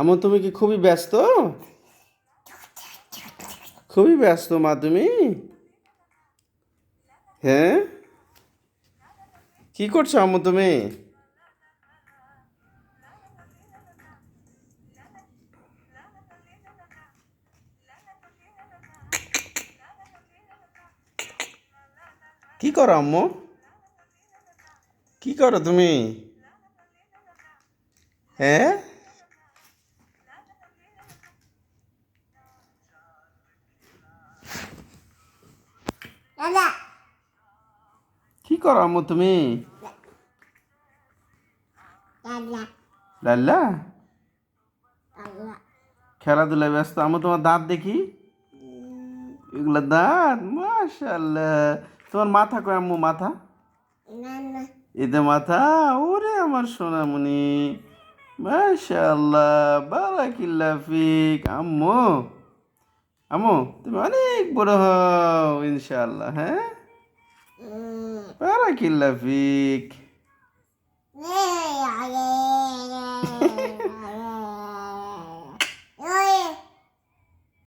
আমু, তুমি কি খুবই ব্যস্ত? খুবই ব্যস্ত, মা, তুমি? হ্যাঁ? কি করছ আম্মু তুমি? কি করো আম্মু কি করো তুমি? হ্যাঁ? কি করো আম্মু তুমি? লাল্লা? খেলাধুলায় ব্যস্ত। আমি তোমার দাঁত দেখি? এগুলা দাঁত? মাশাল্লাহ তোমার মাথা কয় আম্মু মাথা? এতে মাথা ওরে আমার সোনামণি। মাশাল্লাহ বারাকিল্লা ফিক। আম্মু। আম্মু তুমি অনেক বড় হও ইনশাল্লাহ হ্যাঁ উম, বারাকিল্লা ফিক নে, আরে,